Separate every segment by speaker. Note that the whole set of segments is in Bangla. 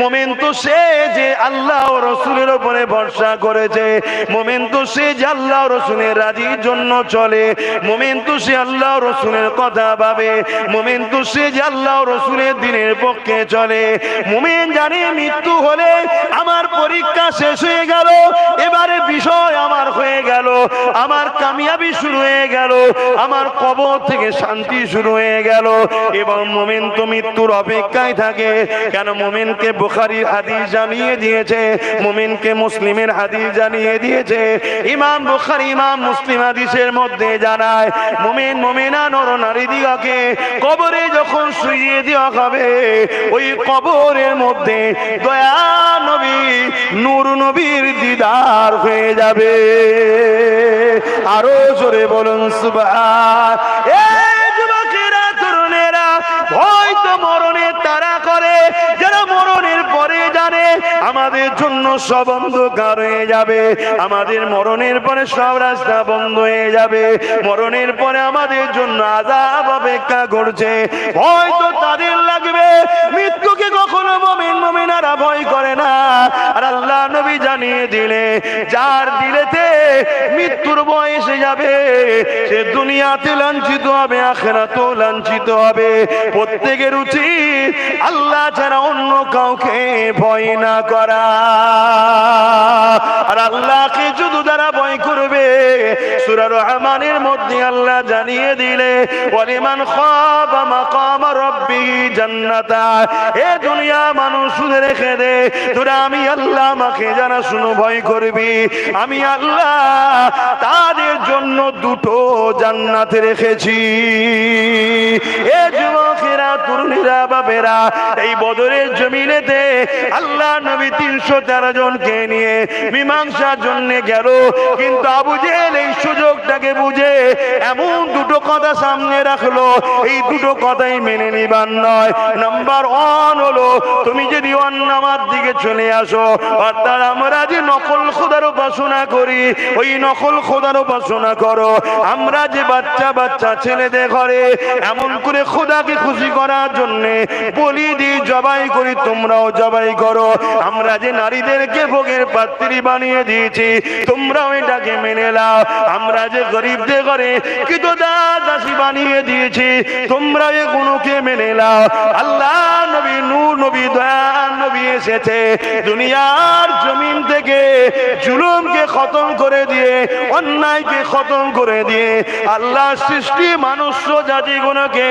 Speaker 1: মোমেন তো সে যে আল্লাহ রসুলের উপরে ভরসা করেছে। মোমেন তো সে যে আল্লাহ রসুলের রাজির জন্য চলে। মোমেন তো সে আল্লাহ রসুলের কথা ভাবে। মোমেন তো সে যে আল্লাহ রসুলের দিনের পক্ষে চলে। মোমেন জানে মৃত্যু হলে আমার পরীক্ষা শেষ হয়ে গেল এবারে বিষয় আমার হয়ে গেল, আমার কামিয়াবি শুরু হয়ে গেল, আমার কবর থেকে শান্তি শুরু হয়ে গেল। এবং মোমেন তো মৃত্যুর অপেক্ষায় থাকে, কেন মোমেনকে বুখারির হাদিস জানিয়ে দিয়েছে, মোমেনকে মুসলিমের হাদিস জানিয়ে দিয়েছে। ইমাম বুখারি, ইমাম মুসলিম হাদিসের মধ্যে জানায়, মোমেন মোমেনা নর নারী দিগাকে কবরে যখন শুইয়ে দেওয়া হবে, ওই কবরের মধ্যে দয়া নবী, নূর নবীর দিদার হয়ে যাবে। আরও জোরে বলুন, সুবহান জন্য সব অন্ধকার হয়ে যাবে। আমাদের মরণের পরে সব রাস্তা বন্ধ হয়ে যাবে। মরণের পরে আমাদের জন্য আজাব অপেক্ষা করছে। হয়তো তাদের লাগবে মৃত্যুকে কখনো মমিন মমিনারা ভয় করে না। আর আল্লাহ নবী জানিয়ে দিলে, যার দিলেতে মৃত্যুর বয়স যাবে, সে দুনিয়াতে লাঞ্ছিত হবে, আখেরাতেও লাঞ্ছিত হবে। প্রত্যেকের উচিত আল্লাহ ছাড়া অন্য কাউকে ভয় না করা। আর আল্লাহকে শুধু যারা ভয় করবে, সূরা রহমানের মধ্যে আল্লাহ জানিয়ে দিলে, ওয়ালিমান খাবা মাকাম রাব্বি জান্নাতা। এ দুনিয়া মানুষ শুনে রেখে দে। তোরা আমি আল্লাহ, আমাকে যারা শুনো, ভয় করবি। আমি আল্লাহ তাদের জন্য দুটো জান্নাত রেখেছি। এ তরুণীরা বাবেরা এই বদরের জমিনেতে আল্লাহ নবী তিনশো তেরো জনকে নিয়ে মীমাংসার জন্য গেল। কিন্তু এই সুযোগটাকে বুঝে এমন দুটো কথা সামনে রাখল। এই দুটো কথাই মেনে নিবার নয়। নাম্বার ওয়ান হলো, তুমি যদি অন্য আমার দিকে চলে আসো, অর্থাৎ আমরা যে নকল খোদার উপাসনা করি, ওই নকল খোদার উপাসনা করো। আমরা যে বাচ্চা বাচ্চা ছেলেদের ঘরে এমন করে খোদাকে খুশি করার জন্য বলি দিই জবাই করি, তোমরাও জবাই করো। আমরা যে নারীদেরকে ভোগের পাত্রী বানিয়ে দিয়েছি, তোমরাও এটাকে মেনে নাও। আমরা যে গরিবদের ঘরে কিন্তু দাসী বানিয়ে দিয়েছি, তোমরা এগুলোকে মেনে নাও। আল্লাহ নবী নূর, নবী দয়া, নবী এসেছে। দুনিয়ার জমিন থেকে জুলুমকে খতম করে দিয়ে, অন্যায়কে খতম করে দিয়ে, আল্লাহ সৃষ্টি মানুষ জাতি গুণকে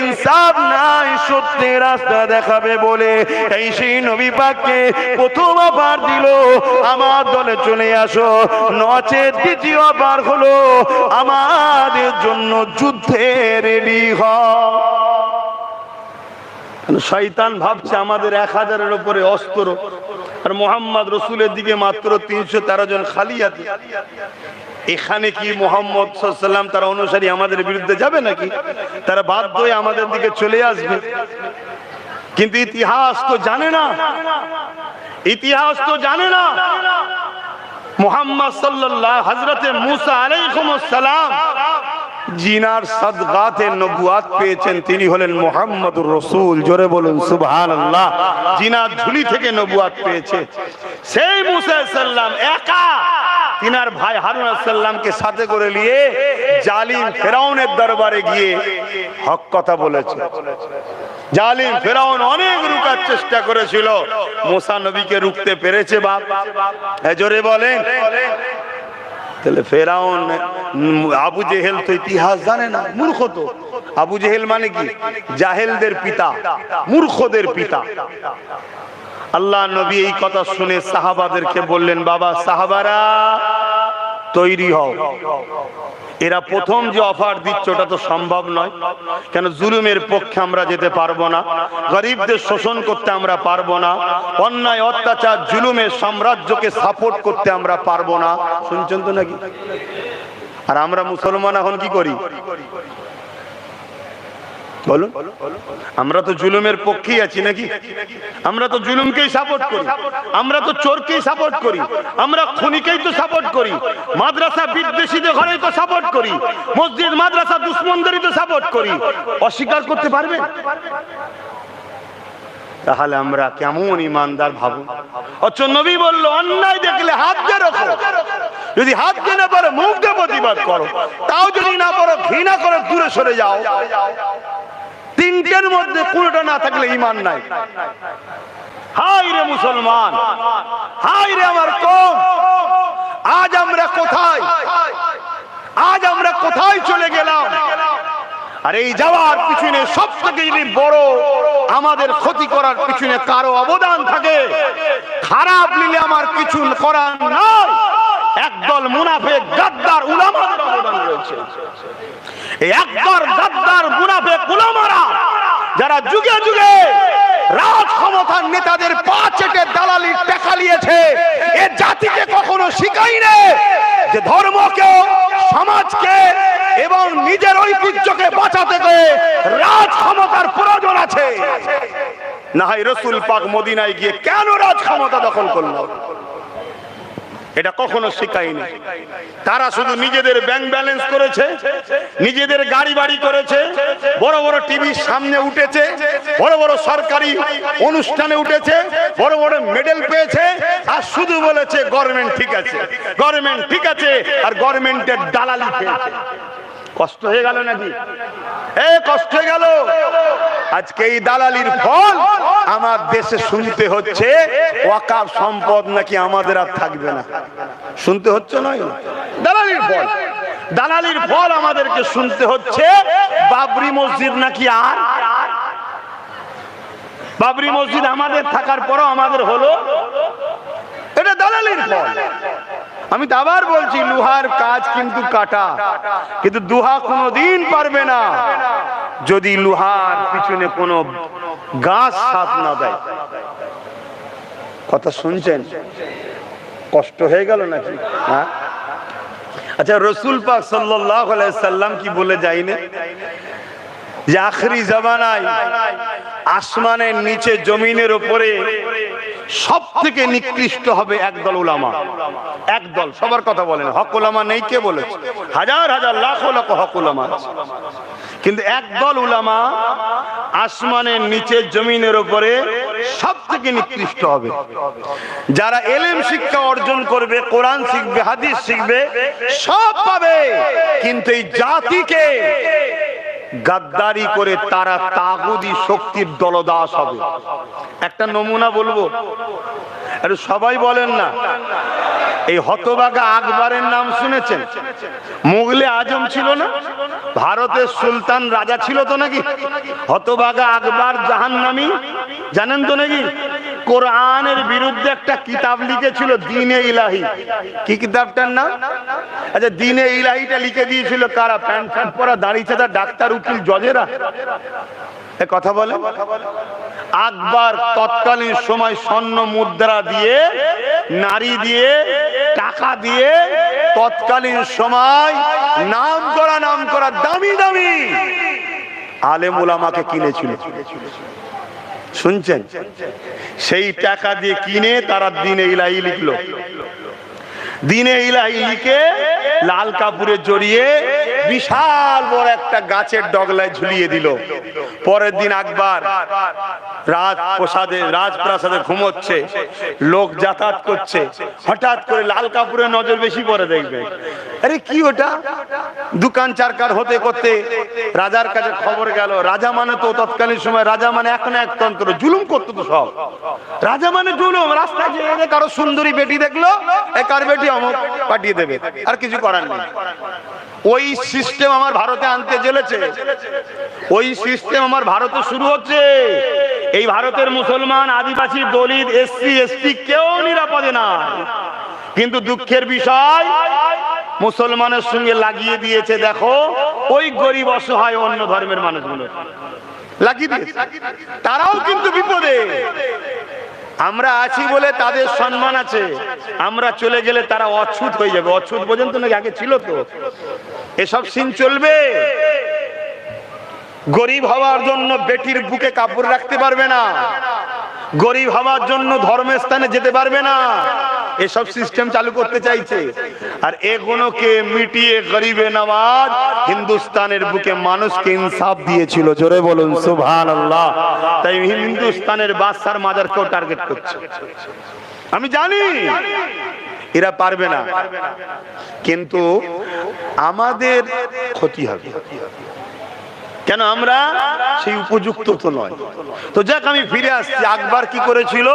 Speaker 1: ইনসাফ নাই সত্যের রাস্তা দেখাবে বলে। এই সেই নবী পাককে প্রথম বার দিল, আমার দলে চলে আসো। নচে দ্বিতীয়বার হলো, আমাদের জন্য যুদ্ধে রেডি হ। শয়তান ভাবছে আমাদের এক হাজারের উপরে অস্ত্র। আর মোহাম্মদ রসুলের দিকে মাত্র তিনশো তেরো জন খালি আছে। এখানে কি মোহাম্মদ সাল্লাম তারা অনুসারী আমাদের বিরুদ্ধে যাবে নাকি? তারা বাধ্য হয়ে আমাদের দিকে চলে আসবে। কিন্তু ইতিহাস তো জানে না। ইতিহাস তো জানে না। মোহাম্মদ সাল্লাল্লাহ হজরতে মুসা আলাইকুম সালাম জিনার সদগাতে নবুয়াত পেয়েছেন, তিনি হলেন মোহাম্মদুর রসুল। জোরে বলুন সুবহান আল্লাহ জিনার ঝুলি থেকে নবুয়াত পেয়েছে। সেই মুসা সাল্লাম একা তিনার ভাই হারুন সাল্লামকে সাথে করে নিয়ে জালিম ফেরাউনের দরবারে গিয়ে হক কথা বলেছে। জালিম ফেরাউন অনেক রুকার চেষ্টা করেছিল। মোসা নবীকে রুখতে পেরেছে বাপ। জোরে বলেন। তাহলে ফেরাউন আবু জেহেল তো ইতিহাস জানে না, মূর্খ তো। আবু জেহেল মানে কি? জাহেলদের পিতা, মূর্খদের পিতা। আল্লাহ নবী এই কথা শুনে সাহাবাদেরকে বললেন, বাবা, সাহাবারা তৈরি হও। এরা প্রথম যে অফার দিচ্ছে, ওটা তো সম্ভব নয়। কেন জুলুমের পক্ষে আমরা যেতে পারব না? গরিবদের শোষণ করতে আমরা পারব না। অন্যায়, অত্যাচার, জুলুমের সাম্রাজ্যকে সাপোর্ট করতে আমরা পারব না। শুনছেন তো নাকি? আর আমরা মুসলমান এখন কি করি? বলুন। আমরা তো জুলুমের পক্ষেই আছি নাকি? আমরা তো জুলুমকেই সাপোর্ট করি। আমরা তো চোরকেই সাপোর্ট করি। আমরা খুনিকেই তো সাপোর্ট করি। মাদ্রাসা বিদ্বেষীদের ঘরেই তো সাপোর্ট করি। মসজিদ, মাদ্রাসা দুশ্মনদেরই তো সাপোর্ট করি। অস্বীকার করতে পারবেন তাহলে আমরা কেমন ইমানদার ভাবো অচ্ছ নবী বলল, অন্যায় দেখলে হাত দিয়ে রাখো। যদি হাত দিয়ে না পারো, মুখ দিয়ে প্রতিবাদ করো। তাও যদি না পারো, ঘৃণা করে দূরে সরে যাও। তিনটের মধ্যে কোনোটা না থাকলে ইমান নাই। হাই রে মুসলমান হাই রে আমার কম। আজ আমরা কোথায়? আজ আমরা কোথায় চলে গেলাম? আর এই যাওয়ার পিছনে সব থেকে যদি বড় আমাদের ক্ষতি করার পিছনে কারও অবদান থাকে, খারাপ নিলে আমার কিছু করার নয় একদল মুনাফে গাদ্দার উলামাদের অবদান রয়েছে। যারা যুগে যুগে রাজ ক্ষমতার নেতাদের পা চেটে দালালি টাকা নিয়েছে এ জাতিকে কখনো শিখাইনি যে ধর্মকে, সমাজকে এবং নিজের ঐতিহ্যকে বাঁচাতে গিয়ে রাজ ক্ষমতার প্রয়োজন আছে। না হয় রসুল পাক মদিনায় গিয়ে কেন রাজ ক্ষমতা দখল করল? এটা কখনো শিখায়নি। তারা শুধু নিজেদের ব্যাংক ব্যালেন্স করেছে, নিজেদের গাড়ি বাড়ি করেছে, বড় বড় টিভির সামনে উঠেছে, বড় বড় সরকারি অনুষ্ঠানে উঠেছে, বড় বড় মেডেল পেয়েছে, আর শুধু বলেছে গভর্নমেন্ট ঠিক আছে গভর্নমেন্ট ঠিক আছে, আর গভর্নমেন্টের দালালি পেয়েছে। কষ্ট হয়ে গেল নাকি? এ, কষ্ট হয়ে গেল। আজকে এই দালালির ফল আমার দেশে শুনতে হচ্ছে, ওয়াকাব সম্পদ নাকি আমাদের আর থাকবে না। শুনতে হচ্ছে নয়? দালালির ফল। দালালির ফল আমাদেরকে শুনতে হচ্ছে, বাবরি মসজিদ নাকি আর? বাবরি মসজিদ আমাদের থাকার পরও আমাদের হলো। এটা দালালির ফল। আমি আবার বলছি, লোহার কাজ কিন্তু কাটা। কিন্তু দুহা কোনোদিন পারবে না। যদি লোহার পিছনে কোনো গাছ সাথ না দেয়। কথা শুনছেন? কষ্ট হয়ে গেল নাকি? হ্যাঁ? আচ্ছা রসুল পাক সাল্লাম কি বলে যায়নি? যে আখরি জামানায় আসমানের নিচে জমিনের উপরে সব থেকে নিকৃষ্ট হবে একদল উলামা। একদল, সবার কথা বলেন। হক উলামা নেই কে বলেছে? হাজার হাজার, লাখ লাখ হক আছে। কিন্তু একদল উলামা আসমানের নিচে জমিনের উপরে সব থেকে নিকৃষ্ট হবে। যারা এলেম শিক্ষা অর্জন করবে, কোরআন শিখবে, হাদিস শিখবে, সব পাবে। কিন্তু এই জাতিকে গাদ্দারি করে তারা তাগুদি শক্তির দলদাস হবে। একটা নমুনা বলব? সবাই বলেন না। এই হতবাগা আকবরের নাম শুনেছেন? মুগলে আজম ছিল না? ভারতের সুলতান রাজা ছিল তো নাকি? হতবাগা আকবর জাহান্নামী? জানেন তো নাকি? কোরআনের বিরুদ্ধে একটা কিতাব লিখেছিল, দিনে ইলাহি। কি কিতাবটার নাম? আচ্ছা দিনে ইলাহিটা লিখে দিয়েছিল কারা? প্যান্ট ফ্যান্ট পরা, দাঁড়িয়ে চাঁদা ডাক্তার, উকিল, জজেরা। কথা বলে। আকবর তৎকালীন সময় স্বর্ণ মুদ্রা দিয়ে, নারী দিয়ে, টাকা দিয়ে, তৎকালীন সময় নাম করা নাম করা, দামি দামি। আলেম ওলামাকে কিনেছিল। শুনছেন? সেই টাকা দিয়ে কিনে তারা দিনে ইলাহি লিখলো। দিনে ইলাহি লিখে লাল কাপুরে জড়িয়ে বিশাল বড় একটা গাছের ডগলায় ঝুলিয়ে দিল। পরের দিন আকবর রাজ প্রসাদে রাজপ্রাসাদে ঘুমোচ্ছে। লোক যাতায়াত করছে। হঠাৎ করে লাল কাপড়ের নজর বেশি পরে দেখবে। আরে কি ওটা? দোকান চারকার হতে করতে রাজার কাছে খবর গেল। রাজা মানে তো তৎকালীন সময় রাজা মানে এখন এক তন্ত্র, জুলুম করতো তো সব। রাজা মানে জুলুম। রাস্তায় কারও সুন্দরী বেটি দেখল কার বেটি? অমুক পাঠিয়ে দেবে। আর কিছু করার নেই। ওই সিস্টেম আমার ভারতে আনতে চলেছে ওই সিস্টেম আমার ভারতে শুরু হচ্ছে। এই ভারতের মুসলমান, আদিবাসী, দলিত, এসসি, এসটি কেউ নিরাপদে না। কিন্তু দুঃখের বিষয়, মুসলমানের সঙ্গে লাগিয়ে দিয়েছে, দেখো, ওই গরিব, অসহায়, অন্য ধর্মের মানুষগুলো। লাগিয়ে দিয়েছে। তারাও কিন্তু বিপদে। আমরা আছি বলে তাদের সম্মান আছে। আমরা চলে গেলে তারা অছুত হয়ে যাবে। অছুত পর্যন্ত নাকি আগে ছিল তো? এসব সিন চলবে। গরিব হওয়ার জন্য বেটির বুকে কাপড় রাখতে পারবে না। গরিব হওয়ার জন্য ধর্মের স্থানে যেতে পারবে না। এসব সিস্টেম চালু করতে চাইছে। আর এগুলোকে মিটিয়ে গরিবে নওয়াজ হিন্দুস্তানের বুকে মানুষকে ইনসাফ দিয়েছিল। জোরে বলুন সুবহান আল্লাহ তাই হিন্দুস্তানের বাদশার মাজারকেও টার্গেট করছে। আমি জানি, এরা পারবে না। কিন্তু আমাদের ক্ষতি হবে। কেন আমরা? সেই উপযুক্ত তো নয়। তো যাক, আমি ফিরে আসছি। আকবর কি করেছিল?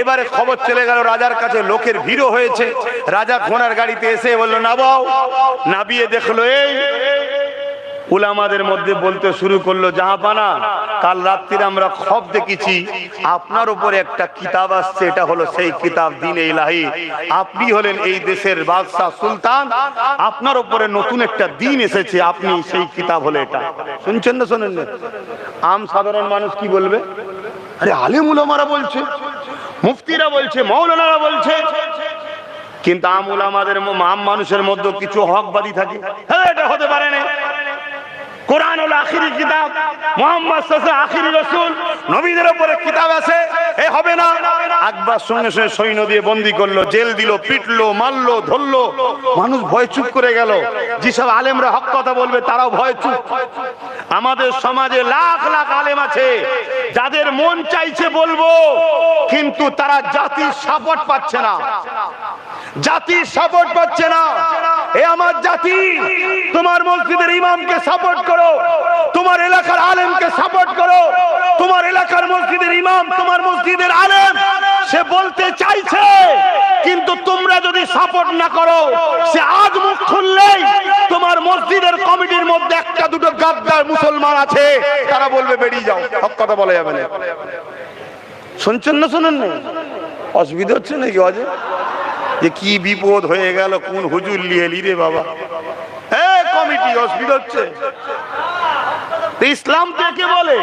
Speaker 1: এবারে খবর চলে গেল, রাজার কাছে লোকের ভিড়ও হয়েছে। রাজা ঘোড়ার গাড়িতে এসে বলল নাবাও নাবিয়ে দেখল, এই উলামাদের মধ্যে বলতে শুরু করল জাহাপানা কাল রাত্রিরে আমরা খব দেখেছি, আপনার উপরে একটা কিতাব আসছে, এটা হলো সেই কিতাব দিন ইলাহি। আপনি হলেন এই দেশের বাদশাহ সুলতান, আপনার উপরে নতুন একটা দিন এসেছে, আপনি সেই কিতাব হলো এটা। শুনছেন না, শোনেন না? আম সাধারণ মানুষ কি বলবে? আরে আলিম উলামারা বলছে, মুফতিরা বলছে মৌলানারা বলছে। কিন্তু আম উলামাদের ম- আম মানুষের মধ্যে কিছু হকবাদী থাকে। হ্যাঁ এটা হতে পারে না। কোরআন হলো আখিরি কিতাব, মোহাম্মদ আখিরি রসুল, নবীদের উপরে কিতাব আছে, এ হবে না। আকবর সঙ্গে সঙ্গে সৈন্য দিয়ে বন্দি করল, জেল দিল, পিটলো, মারলো, ধরলো। মানুষ ভয় চুপ করে গেল। যেসব আলেমরা হক কথা বলবে, তারাও ভয় চুপ। আমাদের সমাজে লাখ লাখ আলেম আছে, যাদের মন চাইছে বলব, কিন্তু তারা জাতির সাপোর্ট পাচ্ছে না। জাতির সাপোর্ট পাচ্ছে না। এ আমার জাতি, তোমার মসজিদের ইমামকে সাপোর্ট করো, তোমার এলাকার আলেমকে সাপোর্ট করো, তোমার এলাকার মসজিদের ইমাম, তোমার মসজিদের আলেম, সে বলতে চাইছে, কিন্তু তোমরা যদি সাপোর্ট না করো, সে আজ মুখ খুললেই তোমার মসজিদের কমিটির মধ্যে একটা দুটো গাদ্দার মুসলমান আছে, তারা বলবে বেরিয়ে যাও, সব কথা বলা যাবে না। শুনছেন না, শুনেন না অসুবিধা হচ্ছে নাকি অজয় যে কি বিপদ হয়ে গেল, কোন হুজুর লিয়ে লি রে বাবা? হ্যাঁ কমিটি অসুবিধা হচ্ছে। ইসলাম কাকে বলে।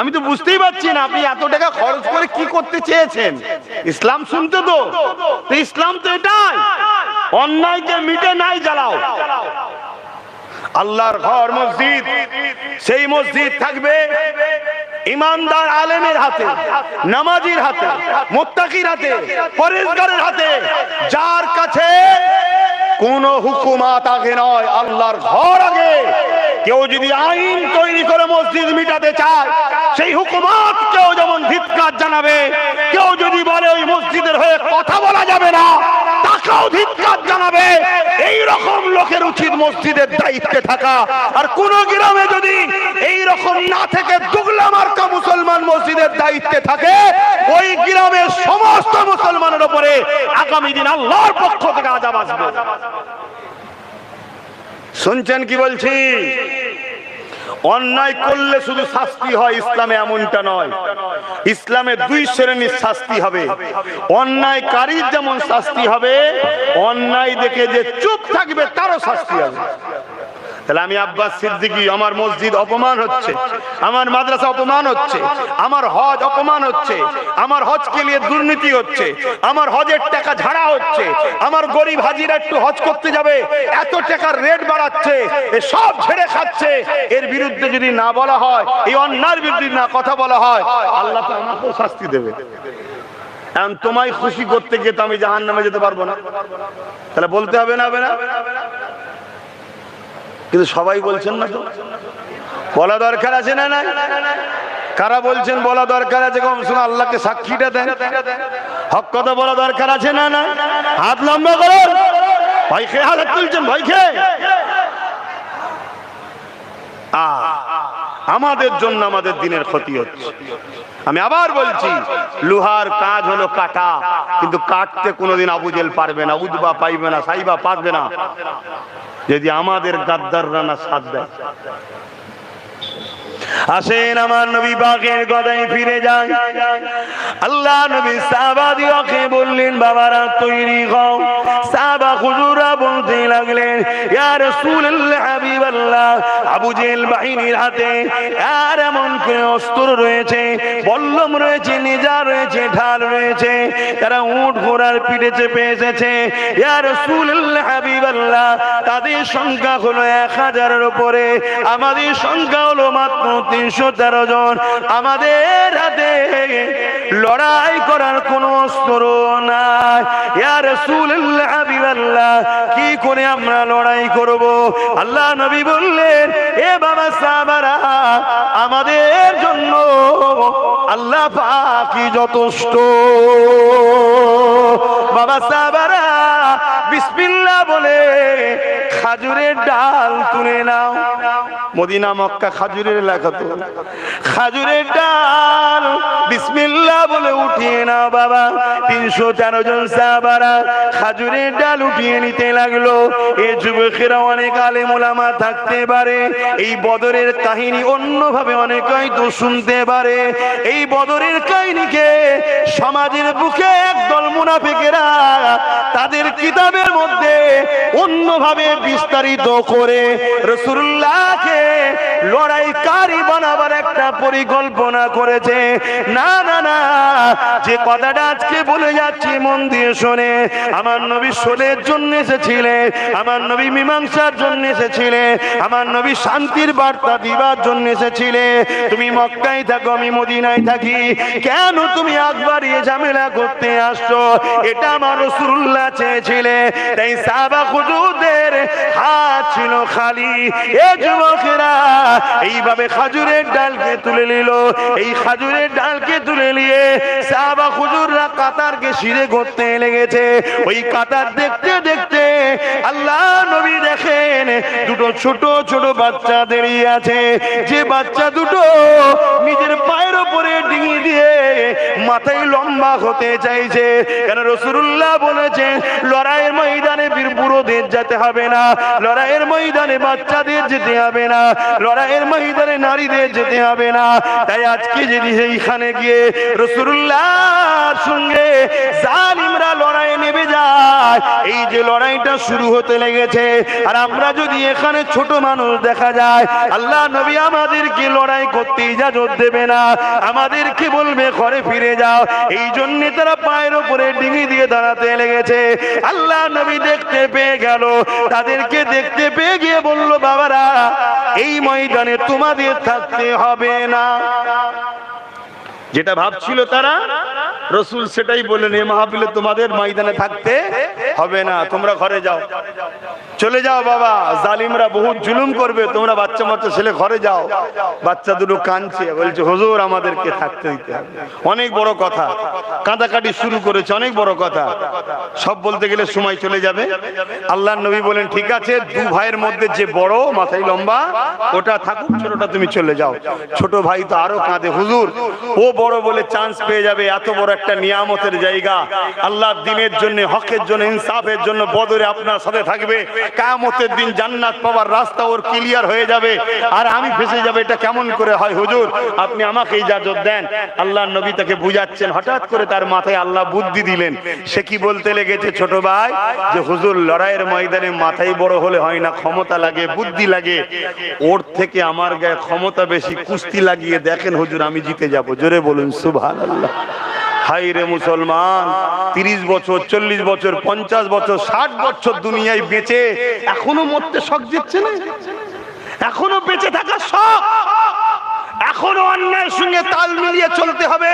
Speaker 1: আমি তো বুঝতেই পারছি না আপনি এত টাকা খরচ করে কি করতে চেয়েছেন। ইসলাম শুনতে তো। তো ইসলাম তো এটাই। অন্যায়কে মিটে নাই জ্বালাও। আল্লাহর ঘর মসজিদ, সেই মসজিদ থাকবে। ইমানদার আলেমের হাতে, নামাজির হাতে, মোত্তাকির হাতে পরেশগারের হাতে, যার কাছে কোন হুকুমাত আগে নয়, আল্লাহর ঘর আগে। কেউ যদি আইন তৈরি করে মসজিদ মিটাতে চায়, সেই হুকুমাত কেউ যেমন ধিৎকার জানাবে, কেউ যদি বলে ওই মসজিদের হয়ে কথা বলা যাবে না তাকেও ধিৎকার জানাবে। এই রকম লোকের উচিত মসজিদের দায়িত্বে থাকা। আর কোন গ্রামে যদি এই রকম না থেকে দুগলা মার্কা মুসলমান মসজিদের দায়িত্বে থাকে, ওই গ্রামের সমস্ত মুসলমানের উপরে আগামী দিন আল্লাহর পক্ষ থেকে আজাব আসবে। শুনছেন কি বলছি? অন্যায় করলে শুধু শাস্তি হয়, ইসলামে এমনটা নয়। ইসলামে দুই শ্রেণির শাস্তি হবে। অন্যায়কারীর যেমন শাস্তি হবে, অন্যায় দেখে যে চুপ থাকবে, তারও শাস্তি হবে। তাহলে আমি আব্বাস সিদ্দিকী, আমার মসজিদ অপমান হচ্ছে, আমার মাদ্রাসা অপমান হচ্ছে, আমার হজ অপমান হচ্ছে, আমার হজকে নিয়ে দুর্নীতি হচ্ছে, আমার হজের টাকা ঝাড়া হচ্ছে, আমার গরিব হাজিরা একটু হজ করতে যাবে, এত টাকার রেট বাড়াচ্ছে, এ সব ছেড়ে খাচ্ছে। এর বিরুদ্ধে যদি না বলা হয়, এই অন্যার বিরুদ্ধে না কথা বলা হয়, আল্লাহ তো আমাকেও শাস্তি দেবে। তোমায় খুশি করতে গিয়ে তো আমি জাহান নামে যেতে পারব না। তাহলে বলতে হবে না হবে না? কিন্তু সবাই বলছেন না তো। বলা দরকার আছে না না কারা বলছেন বলা দরকার আছে? কম শুনে আল্লাহকে সাক্ষীটা দেন। হক কথা বলা দরকার আছে না না হাত লম্বা করুন। ভাই খেয়ে হাত তুলছেন ভাই খেয়ে। আমাদের জন্য আমাদের দিনের ক্ষতি হচ্ছে। আমি আবার বলছি, লোহার কাজ হলো কাটা, কিন্তু কাটতে কোনোদিন আবুজেল পারবে না, উদবা পাইবে না, সাইবা পারবে না। যদি আমাদের গাদ্দাররা না সাথ দেয়। আসেন আমার নবী বাগের গদায় ফিরে যান। আল্লাহ নবী সাহাবাদিওকে বললেন, বাবারা, তৈরি হও। সাহাবা হুজুরা বলতে লাগলেন, ইয়া রাসূলুল্লাহ, হাবিবাল্লাহ, আবু বাহিনীর হাতে আর এমন অস্ত্র রয়েছে, বল্লম রয়েছে নিজা রয়েছে, ঢাল রয়েছে, তারা উট ঘোড়ার পিঠে চেপে এসেছে। ইয়া রাসূলুল্লাহ, হাবিবাল্লাহ, তাদের সংখ্যা হলো এক হাজারের উপরে, আমাদের সংখ্যা হলো মাত্র তিনশো তেরো জন। আমাদের হাতে লড়াই করার কোন অস্ত্র নাই। কি করে আমরা লড়াই করব? আল্লাহ নবী বললেন, এ বাবা সাহাবারা, আমাদের জন্য আল্লাহ পাকি যথেষ্ট। বাবা সাহাবারা, বিসমিল্লাহ বলে খাজুরের ডাল তুলে নাও। মদিনা, মক্কা, খাজুরের এলাকা তো। খাজুরের ডাল, বিসমিল্লাহ বলে উঠিয়ে নাও বাবা। তিনশো তেরো জন সাহাবারা খাজুরের ডাল উঠিয়ে নিতে লাগল। এ যুবকেরা অনেক আলেম ওলামা থাকতে পারে। এই বদরের কাহিনী অন্যভাবে অনেক হয়তো শুনতে পারে। এই বদরের কাহিনীকে সমাজের বুকে একদল মুনাফিকেরা তাদের কিতাবের মধ্যে অন্যভাবে বিস্তারিত করে রসুল্লাহকে লড়াইকারী বানাবার একটা পরিকল্পনা করেছে। না না না, যে কথাটা আজকে বলে যাচ্ছি মন দিয়ে শোনে, আমার নবী শোনের জন্য এসেছিলেন, আমার নবী মীমাংসার জন্য এসেছিলেন, আমার নবী শান্তির বার্তা দিবার জন্য এসেছিলে তুমি মক্কায় থাকো, আমি মদিনায় থাকি। কেন তুমি আকবরিয়ে ঝামেলা করতে আসছো? এটা আমার রসুল্লাহ চেয়েছিলে তাই সাবা খুজুদের হাত ছিল খালি। এ যুবকেরা এইভাবে খাজুরের ডালকে তুলে নিল। এই খাজুরের ডালকে তুলে নিয়ে সাবা খুজুররা কাতারকে শিরে করতে লেগেছে। ওই কাতার দেখতে দেখতে আল্লাহ নবী দেখেন, দুটো ছোট ছোট বাচ্চা দাঁড়িয়ে আছে। যে বাচ্চা দুটো নিজের পায়ের উপরে ডিঙি দিয়ে মাথায় লম্বা হতে চাইছে। কেন রসুল্লাহ বলেছে লড়াইয়ের ময়দানে বীর বুড়োদের যেতে হবে না, লড়াইয়ের ময়দানে বাচ্চাদের যেতে হবে না, লড়াইয়ের ময়দানে নারীদের যেতে হবে না। তাই আজকে যদি এইখানে গিয়ে রসুল্লাহর সঙ্গে জালিমরা লড়াই নেমে যায়। এই যে লড়াইটা শুরু হতে লেগেছে, আর আমরা যদি এখানে ছোট মানুষ দেখা যায়, আল্লাহ নবী আমাদেরকে লড়াই করতে ইজাজত দেবে না। আমাদেরকে বলবে, ঘরে ফিরে যাও। এই জন্য তারা পায়ের উপরে ডিঙি দিয়ে দাঁড়াতে লেগেছে। আল্লাহ নবী দেখতে পেয়ে গেল। তাদেরকে দেখতে পেয়ে গিয়ে বলল, বাবারা, এই ময়দানে তোমাদের থাকতে হবে না। যেটা ভাবছিল তারা রসুল সেটাই বললেন এ মাহাবিলে তোমাদের ময়দানে থাকতে হবে না তোমরা ঘরে যাও। চলে যাও বাবা, জালিমরা বহুত জুলুম করবে, তোমরা বাচ্চা বাচ্চা ছেলে ঘরে যাও। বাচ্চা দুটো কাঁদছে, বলছে, হুজুর, আমাদেরকে থাকতে দিতে অনেক বড় কথা। কাঁদাকাটি শুরু করেছে, অনেক বড় কথা। সব বলতে গেলে সময় চলে যাবে। আল্লাহ নবী বলেন, ঠিক আছে, দু ভাইয়ের মধ্যে যে বড়, মাথায় লম্বা, ওটা থাকুক, ছোটটা তুমি চলে যাও। ছোট ভাই তো আরও কাঁদে, হুজুর, ও বড় বলে চান্স পেয়ে যাবে, এত বড় একটা নিয়ামতের জায়গা। আল্লাহ দিনের জন্য, হকের জন্য, ইনসাফের জন্য বদরে আপনার সাথে থাকবে। কায়ামতের দিন জান্নাত পাওয়ার রাস্তা ওর ক্লিয়ার হয়ে যাবে। আর আমি ফেসে যাবে, এটা কেমন করে হয় হুজুর? আপনি আমাকে ইজাজত দেন। আল্লাহ নবী তাকে বুঝাচ্ছেন। হঠাৎ করে তার মাথায় আল্লাহ বুদ্ধি দিলেন। সে কি বলতে লেগেছে ছোট ভাই? যে হুজুর, লড়াইয়ের ময়দানে মাথায় বড় হলে হয় না, ক্ষমতা লাগে, বুদ্ধি লাগে। ওর থেকে আমার গায়ে ক্ষমতা বেশি, কুস্তি লাগিয়ে দেখেন হুজুর, আমি জিতে যাব। জোরে বলুন সুভান আল্লাহ হাই রে মুসলমান, তিরিশ বছর, চল্লিশ বছর, পঞ্চাশ বছর, ষাট বছর দুনিয়ায় বেঁচে এখনও মরতে শখ দিচ্ছে না? এখনও বেঁচে থাকা শখ? এখনও অন্যায়ের সঙ্গে তাল মিলিয়ে চলতে হবে?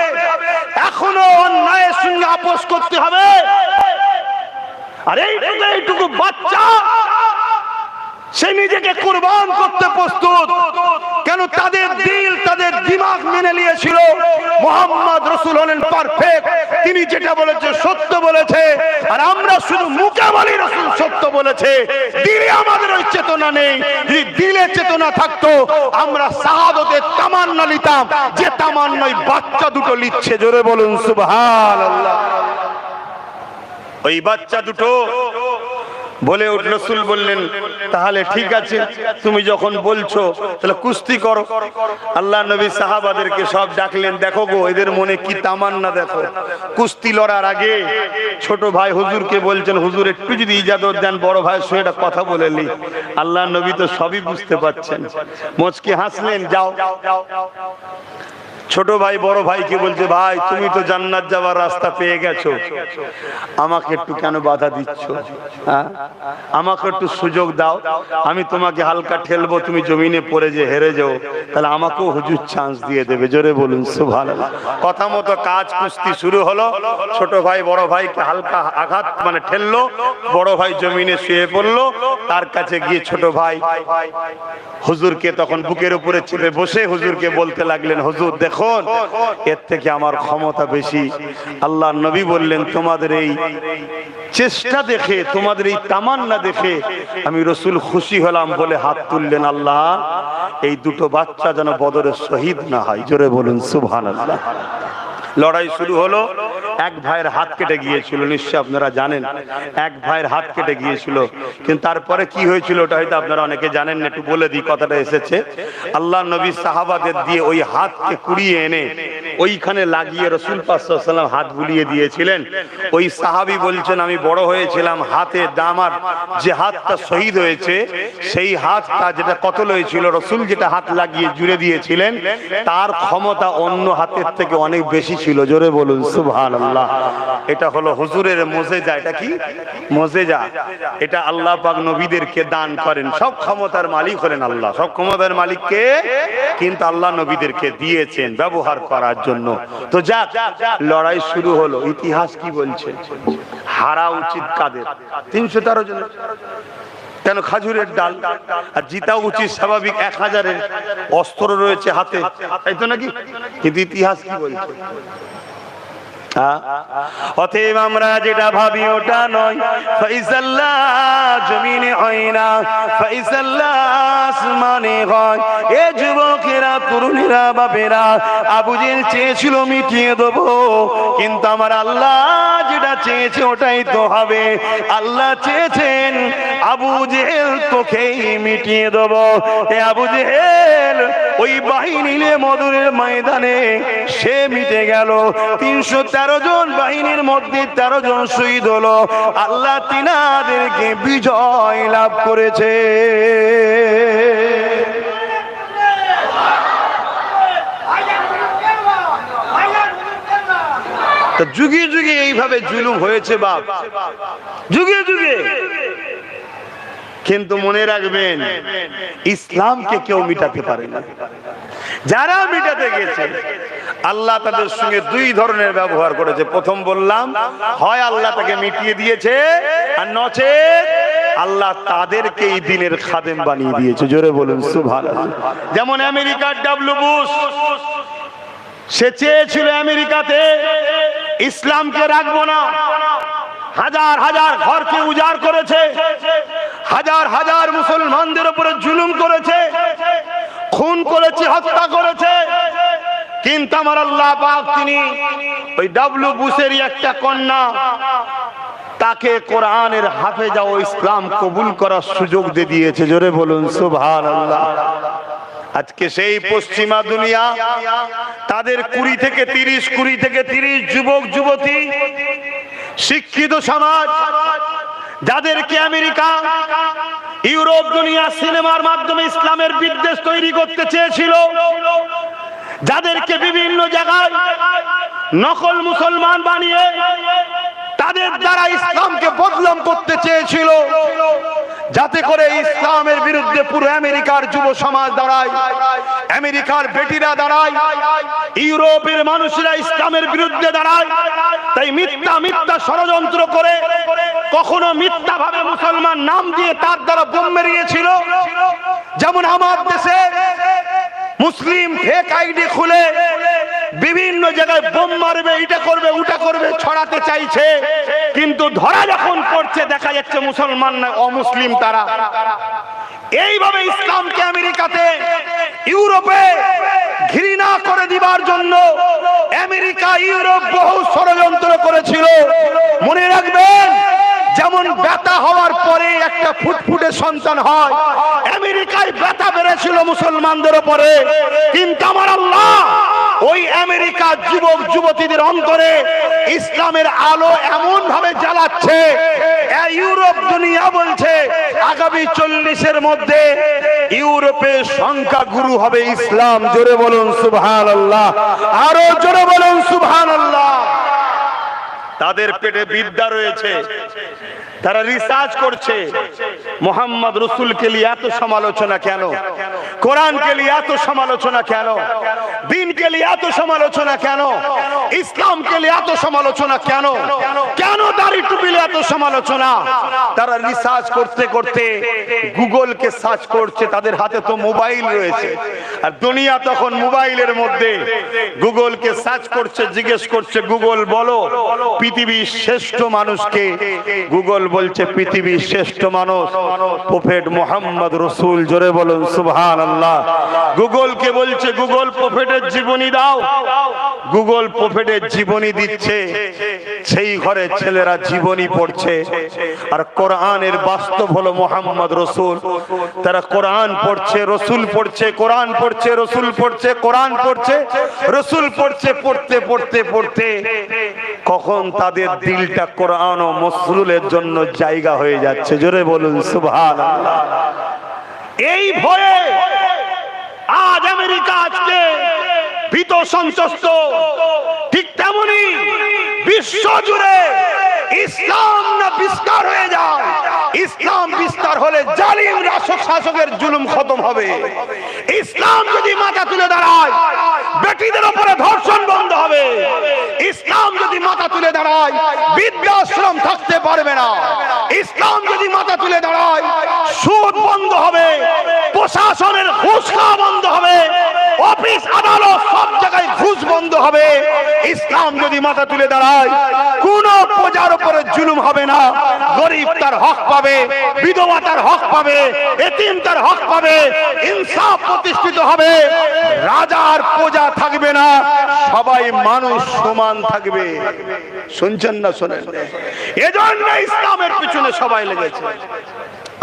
Speaker 1: এখনও অন্যায়ের সঙ্গে আপোষ করতে হবে? আর এইটুকু এইটুকু বাচ্চা সে নিজেকে কুরবান করতে প্রস্তুত। কেন তাদের দিল তাদের দিমাগ মেনে নিয়েছিল। মোহাম্মদ রসুল হলেন পারফেক্ট তিনি যেটা বলেছে সত্য বলেছে। আর আমরা শুধু মুখে বলি রসুল সত্য বলেছে। দিলে আমাদের ওই চেতনা নেই। যদি দিলে চেতনা থাকতো, আমরা শাহাদতের তামান্না নিতাম। যে তামান্নাই বাচ্চা দুটো লিখছে, জোরে বলুন সুবহান ওই বাচ্চা দুটো বলে রসুল বললেন, তাহলে ঠিক আছে, তুমি যখন বলছো, তাহলে কুস্তি করো। আল্লাহ নবী সাহাবাদেরকে সব ডাকলেন, দেখো গো, এদের মনে কি তামান্না দেখো। কুস্তি লড়ার আগে ছোট ভাই হুজুরকে বলছেন, হুজুর, একটু যদি ইজাজত দেন, বড় ভাই সঙ্গে একটা কথা বলে নি। আল্লাহ নবী তো সবই বুঝতে পারছেন। মোচকে হাসলেন, যাও। ছোট ভাই, বড় ভাইকে বলছে, ভাই, তুমি তো জান্নাত যাওয়ার রাস্তা পেয়ে গেছো। আমাকে একটু কেন বাধা দিচ্ছ? হ্যাঁ? আমাকে একটু সুযোগ দাও। আমি তোমাকে হালকা ঠেলবো, তুমি জমিনে পড়ে যে হেরে যাও। তাহলে আমাকেও হুজুর চান্স দিয়ে দেবে। জোরে বলুন কথা মতো কাজ কুস্তি শুরু হলো। ছোট ভাই, বড় ভাইকে হালকা আঘাত মানে ঠেললো। বড় ভাই জমিনে শুয়ে পড়ল। তার কাছে গিয়ে ছোট ভাই হুজুরকে তখন বুকের উপরে চেপে বসে হুজুরকে বলতে লাগলেন, হুজুর দেখুন, এর থেকে আমার ক্ষমতা বেশি। আল্লাহ নবী বললেন, তোমাদের এই চেষ্টা দেখে, তোমাদের এই তামান্না দেখে আমি রসুল খুশি হলাম বলে হাত তুললেন আল্লাহ। এই দুটো বাচ্চা যেন বদরের শহীদ না হয়। জোরে বলুন সুবহান আল্লাহ লড়াই শুরু হলো। এক ভাইয়ের হাত কেটে গিয়েছিল নিশ্চয় আপনারা জানেন। এক ভাইয়ের হাত কেটে গিয়েছিল। কিন্তু তারপরে কি হয়েছিল ওটা হয়তো আপনারা অনেকে জানেন না একটু বলে দিই, কথাটা এসেছে। আল্লাহ নবী সাহাবাদের দিয়ে ওই হাতকে কুড়িয়ে এনে ওইখানে লাগিয়ে রসুল পাসাল্লাম হাত বুলিয়ে দিয়েছিলেন। ওই সাহাবি বলছেন, আমি বড় হয়েছিলাম, হাতে দামার যে হাতটা শহীদ হয়েছে, সেই হাতটা যেটা কতল হয়েছিল, রসুল যেটা হাত লাগিয়ে জুড়ে দিয়েছিলেন, তার ক্ষমতা অন্য হাতের থেকে অনেক বেশি ছিল। জোরে বলুন সুবহান আল্লাহ। এটা হলো হুজুরের মোজেজা, এটা কি? মোজেজা। এটা আল্লাহ পাক নবীদেরকে দান করেন। সব ক্ষমতার মালিক হলেন আল্লাহ। সব ক্ষমতার মালিককে কিন্তু আল্লাহ নবীদেরকে দিয়েছেন ব্যবহার করার জন্য। তো যাক, লড়াই শুরু হলো। ইতিহাস কি বলছে? হারা উচিত কাদের? তিনশো তেরো জন কেন খাজুরের ডাল? আর জিতা উচিত স্বাভাবিক এক হাজারের অস্ত্র রয়েছে হাতে। তাই তো নাকি? কিন্তু ইতিহাস কি বলছে? হ্যাঁ? অতএব আমরা যেটা ভাবি ওটা নয়। ফৈসাল্লাহ জমিনে হয় না। ফৈসাল্লাহ আসমানে হয়। এ তরুণীরা, বাপেরা, আবু চেয়েছিল, মিটিয়ে দেবো। কিন্তু আমার আল্লাহ যেটা চেয়েছে, ওটাই তো হবে। আল্লাহ চেয়েছেন, আবু জেল তোকেই মিটিয়ে দেবো। এ আবু জেল ওই বাহিনী নিয়ে মধুরের ময়দানে, সে মিটে গেল। তিনশো তেরো জন বাহিনীর মধ্যে তেরো জন শহীদ হলো। আল্লাহ তিনাদেরকে বিজয় লাভ করেছে। তো যুগে যুগে এইভাবে জুলুম হয়েছে বাপ। যুগে যুগে। কিন্তু মনে রাখবেন, ইসলামকে কেউ মিটাতে পারে না। যারা মিটাতে গেছে, আল্লাহ তাদের সঙ্গে দুই ধরনের ব্যবহার করেছে। প্রথম বললাম, হয় আল্লাহ তাকে মিটিয়ে দিয়েছে, আর নচে আল্লাহ তাদেরকে এই দিনের খাদেম বানিয়ে দিয়েছে। জোরে বলুন সুভান যেমন আমেরিকার ডাব্লু বুশ সে চেয়েছিল আমেরিকাতে ইসলামকে রাখব না। হাজার হাজার ঘরকে উজাড় করেছে। হাজার হাজার মুসলমানদের উপরে জুলুম করেছে। খুন করেছে, হত্যা করেছে। কিন্তু আমার আল্লাহ পাক তিনি ওই ডাব্লু বুশেরই একটা কন্যা, তাকে কোরআনের হাফেজা ও ইসলাম কবুল করার সুযোগ দিয়ে দিয়েছে। জোরে বলুন সুভান আল্লাহ আজকে সেই পশ্চিমা দুনিয়া, তাদের কুড়ি থেকে তিরিশ, কুড়ি থেকে তিরিশ যুবক, যুবতী, শিক্ষিত সমাজ, যাদেরকে আমেরিকা, ইউরোপ দুনিয়া সিনেমার মাধ্যমে ইসলামের বিদ্বেষ তৈরি করতে চেয়েছিল, যাদেরকে বিভিন্ন জায়গায় নকল মুসলমান বানিয়ে তাদের দ্বারা ইসলামকে বদলাম করতে চেয়েছিল। যাতে করে ইসলামের বিরুদ্ধে পুরো আমেরিকার যুব সমাজ দাঁড়ায়, আমেরিকার বেটিরা দাঁড়ায়, ইউরোপের মানুষরা ইসলামের বিরুদ্ধে দাঁড়ায়। তাই মিথ্যা মিথ্যা ষড়যন্ত্র করে কখনো মিথ্যা ভাবে মুসলমান নাম দিয়ে তার দ্বারা বোম মেরিয়েছিল। যেমন আমার দেশে মুসলিম ফেক আইডি খুলে বিভিন্ন জায়গায় বোম মারবে এটা করবে, ওটা করবে, ছড়াতে চাইছে। কিন্তু ধরা যখন পড়ছে, দেখা যাচ্ছে মুসলমান না, অমুসলিম তারা। এইভাবে ইসলামকে আমেরিকাতে, ইউরোপে ঘৃণা করে দিবার জন্য আমেরিকা, ইউরোপ বহু ষড়যন্ত্র করেছিল। মনে রাখবেন, যেমন ব্যথা হওয়ার পরে একটা ফুটফুটে সন্তান হয়, আমেরিকায় ব্যথা বেড়েছিল মুসলমানদের উপরে। কিন্তু আমার আল্লাহ ওই আমেরিকার যুবক যুবতীদের অন্তরে ইসলামের আলো এমন ভাবে জ্বালাচ্ছে ইউরোপ দুনিয়া বলছে, আগামী চল্লিশের মধ্যে ইউরোপের সংখ্যা গুরু হবে ইসলাম। জোরে বলুন সুবহান আল্লাহ আরও জোরে বলুন সুবহান আল্লাহ তাদের পেটে বিদ্যা রয়েছে। তারা রিসার্চ করছে। মোহাম্মদ রসুলকে নিয়ে এত সমালোচনা কেন? কোরআনকে নিয়ে এত সমালোচনা কেন? দিনকে নিয়ে এত সমালোচনা কেন? ইসলামকে নিয়ে এত সমালোচনা কেন? কেন দাড়ি টুপিলে এত সমালোচনা? তারা রিসার্চ করতে করতে গুগলকে সার্চ করছে, তাদের হাতে তো মোবাইল রয়েছে। আর দুনিয়া তখন মোবাইলের মধ্যে। গুগলকে সার্চ করছে, জিজ্ঞেস করছে, গুগল, বলো, পৃথিবীর শ্রেষ্ঠ মানুষকে? গুগল বলছে, পৃথিবীর শ্রেষ্ঠ মানুষ। প্রফেট মোহাম্মদ রসুল, জোরে বলুন সুবহান আল্লাহ গুগলকে বলছে, গুগল প্রফেটের জীবনী দাও। গুগল প্রফেটের জীবনী দিচ্ছে। সেই ঘরে ছেলেরা জীবনী পড়ছে। আর কোরআনের বাস্তব হলো মোহাম্মদ রসুল। তারা কোরআন পড়ছে, রসুল পড়ছে, কোরআন পড়ছে, রসুল পড়ছে, কোরআন পড়ছে, রসুল পড়ছে, পড়তে পড়তে পড়তে। কখন তাদের দিলটা কোরআন ও মসরুলের জন্য জায়গা হয়ে যাচ্ছে? জোরে বলুন সুবহান এই ভয়ে আজ আমেরিকা আজকে ভীত সন্ত্রস্ত। ঠিক তেমনি বিশ্ব জুড়ে ইসলাম না বিস্তার হয়ে যায়। ইসলাম বিস্তার হলে জালিম রাষ্ট্র শাসকের জুলুম খতম হবে। ইসলাম যদি মাথা তুলে দাঁড়ায় বেটিদের উপরে ধর্ষণ বন্ধ হবে। ইসলাম যদি মাথা তুলে দাঁড়ায়, বৃদ্ধাশ্রম থাকতে পারবে না। ইসলাম যদি মাথা তুলে দাঁড়ায়, সুদ বন্ধ হবে, প্রশাসনের ঘুষ বন্ধ হবে, অফিস আদালত সব জায়গায় ঘুষ বন্ধ হবে। ইসলাম যদি মাথা তুলে দাঁড়ায়, কোন প্রজার উপরে জুলুম হবে না। গরিব তার হক পাবে। বিধবা তার হক পাবে, এতিম তার হক পাবে, ইনসাফ প্রতিষ্ঠিত হবে, রাজার প্রজা থাকবে না, সবাই মানুষ সমান থাকবে। শুনছেন না শোনেন? এজন্য ইসলামের পিছনে সবাই লেগেছে।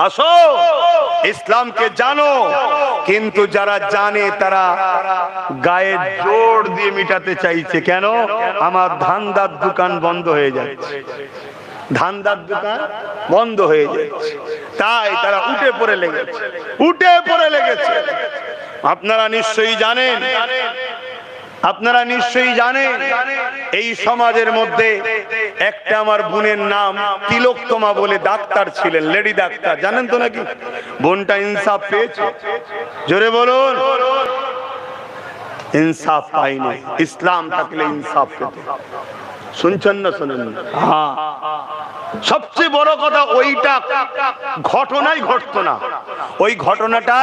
Speaker 1: আসো, ইসলামকে জানো, কিন্তু যারা জানে তারা গায়ে জোর দিয়ে মিটাতে চাইছে। কেন? আমার ধান্দার দোকান বন্ধ হয়ে যাচ্ছে। ধান্দার দোকান বন্ধ হয়ে যাচ্ছে তাই তারা উঠে পড়ে লেগেছে। উঠে পড়ে লেগেছে। আপনারা নিশ্চয়ই জানেন, আপনারা নিশ্চয়ই জানেন, এই সমাজের মধ্যে একটা আমার বোনের নাম তিলোত্তমা বলে ডাক্তার ছিলেন, লেডি ডাক্তার। জানেন তো নাকি? বোনটা ইনসাফ পেয়েছে। জোরে বলুন। ইনসাফ পাইনি। ইসলাম থাকলে ইনসাফ পেত। শুনছেন না শোনেন? হ্যাঁ সবচেয়ে বড় কথা ওইটা ঘটনাই ঘটতো না ওই ঘটনাটা